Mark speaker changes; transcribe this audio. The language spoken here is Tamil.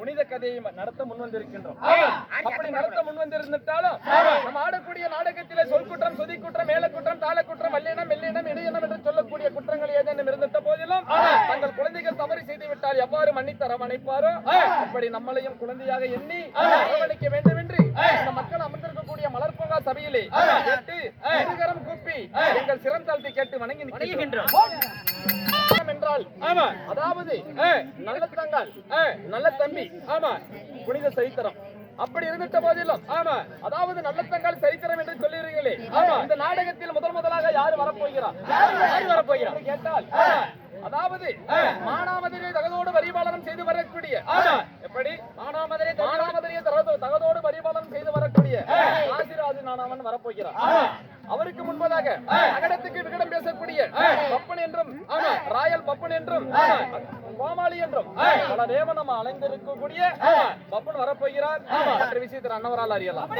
Speaker 1: புனித கதையை நடத்த முன் வந்திருக்கின்றோம் அப்படி நடத்த முன் வந்திருந்தாலும் நம்ம ஆடக்கூடிய நாடகத்திலே சொல் குற்றம் சுதி குற்றம் மேல குற்றம் தாள குற்றம் வல்லினம் மெல்லினம் இடையினம் என்று சொல்லக்கூடிய குற்றங்கள் ஏதேனும் இருந்த போதிலும் தங்கள் குழந்தைகள் தவறு செய்து விட்டால் எவ்வாறு மன்னித்து அரவணைப்பாரோ அப்படி நம்மளையும் குழந்தையாக எண்ணி அரவணைக்க வேண்டும் என்று இந்த மக்கள் அமர்ந்திருக்கக்கூடிய மலர்பூங்கா சபையிலே கேட்டு இருகரம் கூப்பி எங்கள் சிரம் தாழ்த்தி கேட்டு வணங்கி நிற்கின்றோம். என்றால் ஆமா. அதாவது நல்ல தங்கால் நல்ல தம்பி ஆமா. புனித சரித்திரம். அப்படி இருந்துட்ட போதிலும் ஆமா. அதாவது நல்ல தங்கால் சரித்திரம் என்று சொல்லுகிறீர்களே ஆமா. இந்த நாடகத்தில் முதல் முதலாக யார் வரப்போகிறார்? யார் வரப்போகிறார்? கேட்டால் அதாவது மானாமதுரை தகதோடு பரிபாலனம் செய்து வரக்கூடிய எப்படி? மானாமதுரை மானாமதுரை தகதோ- தகதோடு பரிபாலனம் செய்து வரக்கூடிய ஆசிராஜு நானாமன் வரப்போகிறார். அவருக்கு முன்பதாக விகடம் பேசக்கூடிய பப்பன் என்றும் ஆமா ராயல் பப்பன் என்றும் கோமாளி என்றும் பல தேவ நம்ம அலைந்திருக்கக்கூடிய பப்பன் வரப்போகிறார் விஷயத்தில் அன்னவரால் அறியலாம்.